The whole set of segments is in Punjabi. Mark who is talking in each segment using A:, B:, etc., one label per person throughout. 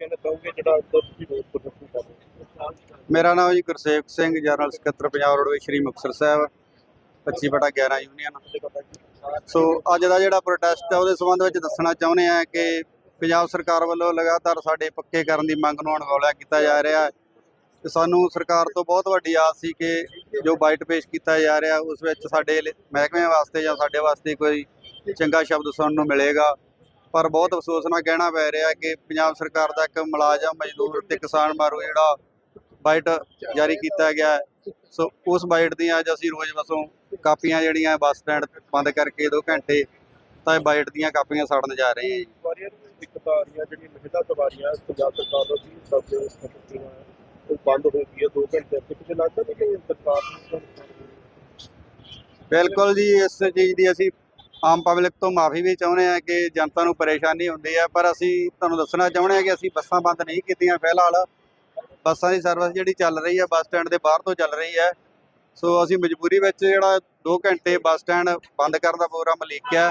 A: ਕਹਿਣਾ ਚਾਹੋਗੇ ਜਿਹੜਾ ਤੁਸੀਂ ਰੋਸ ਪ੍ਰਦਰਸ਼ਨ ਕਰ ਰਹੇ ਹੋ?
B: ਮੇਰਾ ਨਾਮ ਜੀ ਗੁਰਸੇਵਕ ਸਿੰਘ, ਜਨਰਲ ਸਕੱਤਰ ਪੰਜਾਬ ਰੋਡਵੇਜ਼ ਸ਼੍ਰੀ ਮੁਕਤਸਰ ਸਾਹਿਬ 25 ਬਟਾ 11 ਯੂਨੀਅਨ। ਸੋ ਅੱਜ ਦਾ ਜਿਹੜਾ ਪ੍ਰੋਟੈਸਟ ਹੈ, ਉਹਦੇ ਸੰਬੰਧ ਵਿੱਚ ਦੱਸਣਾ ਚਾਹੁੰਦੇ ਆ ਕਿ ਪੰਜਾਬ ਸਰਕਾਰ ਵੱਲੋਂ ਲਗਾਤਾਰ ਸਾਡੇ ਪੱਕੇ ਕਰਨ ਦੀ ਮੰਗ ਨੂੰ ਅਣਗੌਲਿਆ ਕੀਤਾ ਜਾ ਰਿਹਾ ਹੈ। ਤੇ ਸਾਨੂੰ ਸਰਕਾਰ ਤੋਂ ਬਹੁਤ ਵੱਡੀ ਆਸ ਸੀ ਕਿ ਜੋ ਬਾਈਟ ਪੇਸ਼ ਕੀਤਾ ਜਾ ਰਿਹਾ, ਉਸ ਵਿੱਚ ਸਾਡੇ ਲ- ਮਹਿਕਮੇ ਵਾਸਤੇ ਜਾਂ ਸਾਡੇ ਵਾਸਤੇ ਕੋਈ ਚੰਗਾ ਸ਼ਬਦ ਸੁਣਨ ਨੂੰ ਮਿਲੇਗਾ। ਪਰ ਬਹੁਤ ਅਫਸੋਸ ਨਾਲ ਕਹਿਣਾ ਪੈ ਰਿਹਾ ਕਿ ਪੰਜਾਬ ਸਰਕਾਰ ਦਾ ਇੱਕ ਮੁਲਾਜ਼ਮ ਮਜ਼ਦੂਰ ਤੇ ਕਿਸਾਨ ਮਾਰੂ ਜਿਹੜਾ ਬਾਈਟ ਜਾਰੀ ਕੀਤਾ ਗਿਆ ਹੈ। ਸੋ ਉਸ ਬਾਈਟ ਦੀਆਂ ਅੱਜ ਅਸੀਂ ਰੋਜ਼ ਵਸੋਂ ਕਾਪੀਆਂ ਜਿਹੜੀਆਂ ਬੱਸ ਸਟੈਂਡ ਬੰਦ ਕਰਕੇ 2 ਘੰਟੇ ਤਾਂ ਇਹ ਬਾਈਟ ਦੀਆਂ ਕਾਪੀਆਂ ਸਾੜਨ ਜਾ ਰਹੇ ਹਾਂ ਜੀ।
A: ਸਵਾਰੀਆਂ ਨੂੰ ਦਿੱਕਤਾਂ ਆ ਰਹੀਆਂ ਜਿਹੜੀਆਂ ਮਹਿਲਾ ਸਵਾਰੀਆਂ ਪੰਜਾਬ ਸਰਕਾਰ ਦਾ ਵੀ ਸਭ ਦੇ ਸਕੱਤਰ ਉਹ ਬੰਦ ਹੋ ਗਈ ਹੈ 2 ਘੰਟੇ ਤੇ ਕੁਝ ਲੱਗਦਾ ਨਹੀਂ ਕਿ ਸਰਕਾਰ ਨੂੰ
B: ਬਿਲਕੁਲ ਜੀ ਇਸ ਚੀਜ਼ ਦੀ ਅਸੀਂ ਆਮ ਪਬਲਿਕ ਤੋਂ ਮਾਫੀ ਵੀ ਚਾਹੁੰਦੇ ਹਾਂ ਕਿ ਜਨਤਾ ਨੂੰ ਪਰੇਸ਼ਾਨੀ ਹੁੰਦੀ ਹੈ ਪਰ ਅਸੀਂ ਤੁਹਾਨੂੰ ਦੱਸਣਾ ਚਾਹੁੰਦੇ ਹਾਂ ਕਿ ਅਸੀਂ ਬੱਸਾਂ ਬੰਦ ਨਹੀਂ ਕੀਤੀਆਂ ਫਿਲਹਾਲ। ਬੱਸਾਂ ਦੀ ਸਰਵਿਸ ਜਿਹੜੀ ਚੱਲ ਰਹੀ ਹੈ ਬੱਸ ਸਟੈਂਡ ਦੇ ਬਾਹਰ ਤੋਂ ਚੱਲ ਰਹੀ ਹੈ ਸੋ ਅਸੀਂ ਮਜਬੂਰੀ ਵਿੱਚ ਜਿਹੜਾ 2 ਘੰਟੇ ਬੱਸ ਸਟੈਂਡ ਬੰਦ ਕਰਨ ਦਾ ਪ੍ਰੋਗਰਾਮ ਲਿਖਿਆ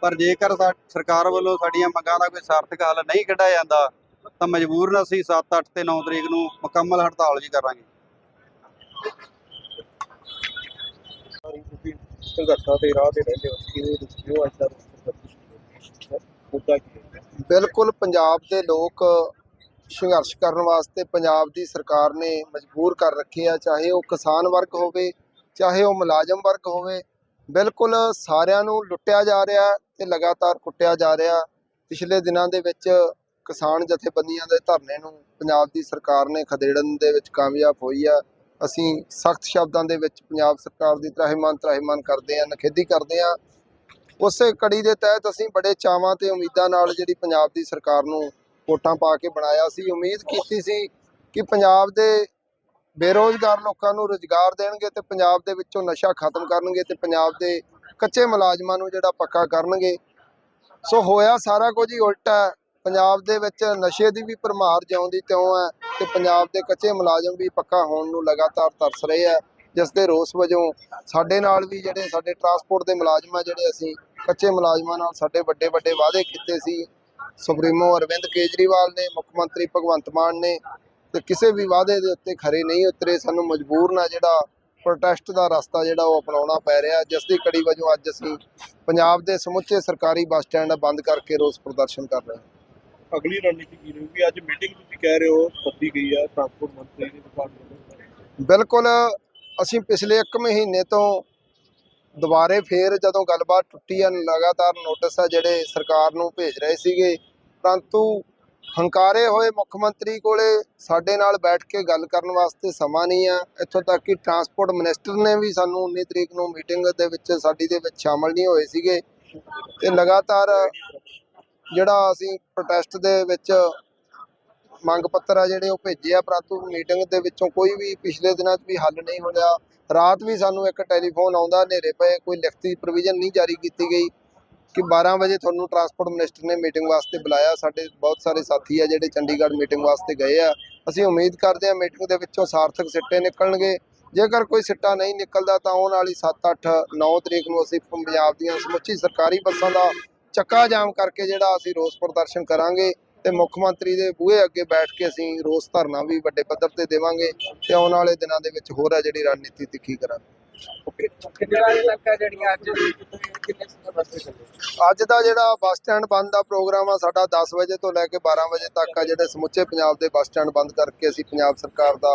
B: ਪਰ ਜੇਕਰ ਸਾ- ਸਰਕਾਰ ਵੱਲੋਂ ਸਾਡੀਆਂ ਮੰਗਾਂ ਦਾ ਕੋਈ ਸਾਰਥਕ ਹੱਲ ਨਹੀਂ ਕੱਢਿਆ ਜਾਂਦਾ, ਤਾਂ ਮਜਬੂਰਨ ਅਸੀਂ 7 8 ਤੇ 9 ਤਰੀਕ ਨੂੰ ਮੁਕੰਮਲ ਹੜਤਾਲ ਜੀ ਕਰਾਂਗੇ।
A: ਸੰਘਰਸ਼ਾਂ ਦੇ ਰਾਹ ਤੇ ਰਹਿੰਦੇ ਹੋ ਕਿਵੇਂ ਦੇਖਦੇ ਹੋ? ਅੱਜ ਦਾ ਮੁੱਦਾ ਕੀ ਹੈ?
C: ਬਿਲਕੁਲ ਪੰਜਾਬ ਦੇ ਲੋਕ ਸੰਘਰਸ਼ ਕਰਨ ਵਾਸਤੇ ਪੰਜਾਬ ਦੀ ਸਰਕਾਰ ਨੇ ਮਜਬੂਰ ਕਰ ਰੱਖੇ ਆ, ਚਾਹੇ ਉਹ ਕਿਸਾਨ ਵਰਗ ਹੋਵੇ, ਚਾਹੇ ਉਹ ਮੁਲਾਜ਼ਮ ਵਰਗ ਹੋਵੇ। ਬਿਲਕੁਲ ਸਾਰਿਆਂ ਨੂੰ ਲੁੱਟਿਆ ਜਾ ਰਿਹਾ ਤੇ ਲਗਾਤਾਰ ਕੁੱਟਿਆ ਜਾ ਰਿਹਾ। ਪਿਛਲੇ ਦਿਨਾਂ ਦੇ ਵਿੱਚ ਕਿਸਾਨ ਜਥੇਬੰਦੀਆਂ ਦੇ ਧਰਨੇ ਨੂੰ ਪੰਜਾਬ ਦੀ ਸਰਕਾਰ ਨੇ ਖਦੇੜਨ ਦੇ ਵਿੱਚ ਕਾਮਯਾਬ ਹੋਈ ਆ। ਅਸੀਂ ਸਖਤ ਸ਼ਬਦਾਂ ਦੇ ਵਿੱਚ ਪੰਜਾਬ ਸਰਕਾਰ ਦੀ ਤਰਾਹਿਮਾਨ ਤਰਾਹਿਮਾਨ ਕਰਦੇ ਆ ਨਖੇਦੀ ਕਰਦੇ ਆ ਉਸੇ ਕੜੀ ਦੇ ਤਹਿਤ ਅਸੀਂ ਬੜੇ ਚਾਵਾਂ ਤੇ ਉਮੀਦਾਂ ਨਾਲ ਜਿਹੜੀ ਪੰਜਾਬ ਦੀ ਸਰਕਾਰ ਨੂੰ ਵੋਟਾਂ ਪਾ ਕੇ ਬਣਾਇਆ ਸੀ, ਉਮੀਦ ਕੀਤੀ ਸੀ ਕਿ ਪੰਜਾਬ ਦੇ ਬੇਰੋਜ਼ਗਾਰ ਲੋਕਾਂ ਨੂੰ ਰੁਜ਼ਗਾਰ ਦੇਣਗੇ ਤੇ ਪੰਜਾਬ ਦੇ ਵਿੱਚੋਂ ਨਸ਼ਾ ਖਤਮ ਕਰਨਗੇ ਤੇ ਪੰਜਾਬ ਦੇ ਕੱਚੇ ਮੁਲਾਜ਼ਮਾਂ ਨੂੰ ਜਿਹੜਾ ਪੱਕਾ ਕਰਨਗੇ। ਸੋ ਹੋਇਆ ਸਾਰਾ ਕੁਝ ਹੀ ਉਲਟਾ ਪੰਜਾਬ ਦੇ ਵਿੱਚ ਨਸ਼ੇ ਦੀ ਵੀ ਭਰਮਾਰ ਜਿਉਂਦੀ ਤਿਉਂ ਹੈ ਤੇ ਪੰਜਾਬ ਦੇ ਕੱਚੇ ਮੁਲਾਜ਼ਮ ਵੀ ਪੱਕਾ ਹੋਣ ਨੂੰ ਲਗਾਤਾਰ ਤਰਸ ਰਹੇ ਆ ਜਿਸ ਦੇ ਰੋਸ ਵਜੋਂ ਸਾਡੇ ਨਾਲ ਵੀ ਜਿਹੜੇ ਸਾਡੇ ਟਰਾਂਸਪੋਰਟ ਦੇ ਮੁਲਾਜ਼ਮ ਆ ਜਿਹੜੇ ਅਸੀਂ ਕੱਚੇ ਮੁਲਾਜ਼ਮਾਂ ਨਾਲ ਸਾਡੇ ਵੱਡੇ ਵੱਡੇ ਵਾਅਦੇ ਕੀਤੇ ਸੀ। ਸੁਪਰੀਮੋ ਅਰਵਿੰਦ ਕੇਜਰੀਵਾਲ ਨੇ, ਮੁੱਖ ਮੰਤਰੀ ਭਗਵੰਤ ਮਾਨ ਨੇ ਤੇ ਕਿਸੇ ਵੀ ਵਾਅਦੇ ਦੇ ਉੱਤੇ ਖਰੇ ਨਹੀਂ ਉਤਰੇ। ਸਾਨੂੰ ਮਜਬੂਰ ਨਾ ਜਿਹੜਾ ਪ੍ਰੋਟੈਸਟ ਦਾ ਰਸਤਾ ਜਿਹੜਾ ਉਹ ਅਪਣਾਉਣਾ ਪੈ ਰਿਹਾ ਜਿਸ ਦੀ ਕੜੀ ਵਜੋਂ ਅੱਜ ਅਸੀਂ ਪੰਜਾਬ ਦੇ ਸਮੁੱਚੇ ਸਰਕਾਰੀ ਬੱਸ ਸਟੈਂਡ ਬੰਦ ਕਰਕੇ ਰੋਸ ਪ੍ਰਦਰਸ਼ਨ ਕਰ ਰਹੇ ਹਾਂ।
A: ਅਗਲੀ ਰਣਨੀਤੀ ਕੀ ਰਹੂਗੀ? ਅੱਜ ਮੀਟਿੰਗ ਤੁਸੀਂ ਕਹਿ ਰਹੇ ਹੋ ਸੱਦੀ ਗਈ ਹੈ ਟਰਾਂਸਪੋਰਟ ਮੰਤਰੀ ਦੀ ਡਿਪਾਰਟਮੈਂਟ
C: ਬਿਲਕੁਲ, ਅਸੀਂ ਪਿਛਲੇ 1 ਮਹੀਨੇ ਤੋਂ ਦੁਬਾਰੇ ਫੇਰ ਜਦੋਂ ਗੱਲਬਾਤ ਟੁੱਟੀ ਆ, ਲਗਾਤਾਰ ਨੋਟਿਸ ਆ ਜਿਹੜੇ ਸਰਕਾਰ ਨੂੰ ਭੇਜ ਰਹੇ ਸੀਗੇ, ਪਰੰਤੂ ਹੰਕਾਰੇ ਹੋਏ ਮੁੱਖ ਮੰਤਰੀ ਕੋਲੇ ਸਾਡੇ ਨਾਲ ਬੈਠ ਕੇ ਗੱਲ ਕਰਨ ਵਾਸਤੇ ਸਮਾਂ ਨਹੀਂ ਆ। ਇੱਥੋਂ ਤੱਕ ਕਿ ਟਰਾਂਸਪੋਰਟ ਮਿਨਿਸਟਰ ਨੇ ਵੀ ਸਾਨੂੰ 19 ਤਰੀਕ ਨੂੰ ਮੀਟਿੰਗ ਦੇ ਵਿੱਚ, ਸਾਡੀ ਦੇ ਵਿੱਚ ਸ਼ਾਮਲ ਨਹੀਂ ਹੋਏ ਸੀਗੇ। ਤੇ ਲਗਾਤਾਰ ਜਿਹੜਾ ਅਸੀਂ ਪ੍ਰੋਟੈਸਟ ਦੇ ਵਿੱਚ ਮੰਗ ਪੱਤਰ ਆ ਜਿਹੜੇ ਉਹ ਭੇਜੇ ਆ, ਪਰੰਤੂ ਮੀਟਿੰਗ ਦੇ ਵਿੱਚੋਂ ਕੋਈ ਵੀ ਪਿਛਲੇ ਦਿਨਾਂ 'ਚ ਵੀ ਹੱਲ ਨਹੀਂ ਹੋਇਆ। ਰਾਤ ਵੀ ਸਾਨੂੰ ਇੱਕ ਟੈਲੀਫੋਨ ਆਉਂਦਾ, ਹਨੇਰੇ ਪਏ, ਕੋਈ ਲਿਖਤੀ ਪ੍ਰੋਵੀਜ਼ਨ ਨਹੀਂ ਜਾਰੀ ਕੀਤੀ ਗਈ ਕਿ 12 ਵਜੇ ਤੁਹਾਨੂੰ ਟਰਾਂਸਪੋਰਟ ਮਿਨਿਸਟਰ ਨੇ ਮੀਟਿੰਗ ਵਾਸਤੇ ਬੁਲਾਇਆ। ਸਾਡੇ ਬਹੁਤ ਸਾਰੇ ਸਾਥੀ ਆ ਜਿਹੜੇ ਚੰਡੀਗੜ੍ਹ ਮੀਟਿੰਗ ਵਾਸਤੇ ਗਏ ਆ। ਅਸੀਂ ਉਮੀਦ ਕਰਦੇ ਆ ਮੀਟਿੰਗ ਦੇ ਵਿੱਚੋਂ ਸਾਰਥਕ ਸਿੱਟੇ ਨਿਕਲਣਗੇ। ਜੇਕਰ ਕੋਈ ਸਿੱਟਾ ਨਹੀਂ ਨਿਕਲਦਾ ਤਾਂ ਆਉਣ ਵਾਲੀ 7 8 9 ਤਰੀਕ ਨੂੰ ਅਸੀਂ ਪੰਜਾਬ ਦੀਆਂ ਸਮੁੱਚੀ ਸਰਕਾਰੀ ਬੱਸਾਂ ਦਾ ਚੱਕਾ ਜਾਮ ਕਰਕੇ ਜਿਹੜਾ ਅਸੀਂ ਰੋਸ ਪ੍ਰਦਰਸ਼ਨ ਕਰਾਂਗੇ ਤੇ ਮੁੱਖ ਮੰਤਰੀ ਦੇ ਬੂਹੇ ਅੱਗੇ ਬੈਠ ਕੇ ਅਸੀਂ ਰੋਸ ਧਰਨਾ ਵੀ ਵੱਡੇ ਪੱਧਰ ਤੇ ਦੇਵਾਂਗੇ ਤੇ ਆਉਣ ਵਾਲੇ ਦਿਨਾਂ ਦੇ ਵਿੱਚ ਹੋਰ ਆ ਜਿਹੜੀ ਰਣਨੀਤੀ ਤਿੱਖੀ ਕਰਾਂਗੇ। ਅੱਜ ਦਾ ਜਿਹੜਾ ਬੱਸ ਸਟੈਂਡ ਬੰਦ ਦਾ ਪ੍ਰੋਗਰਾਮ ਆ ਸਾਡਾ 10 ਵਜੇ ਤੋਂ ਲੈ ਕੇ 12 ਵਜੇ ਤੱਕ ਆ ਜਿਹੜੇ ਸਮੁੱਚੇ ਪੰਜਾਬ ਦੇ ਬੱਸ ਸਟੈਂਡ ਬੰਦ ਕਰਕੇ ਅਸੀਂ ਪੰਜਾਬ ਸਰਕਾਰ ਦਾ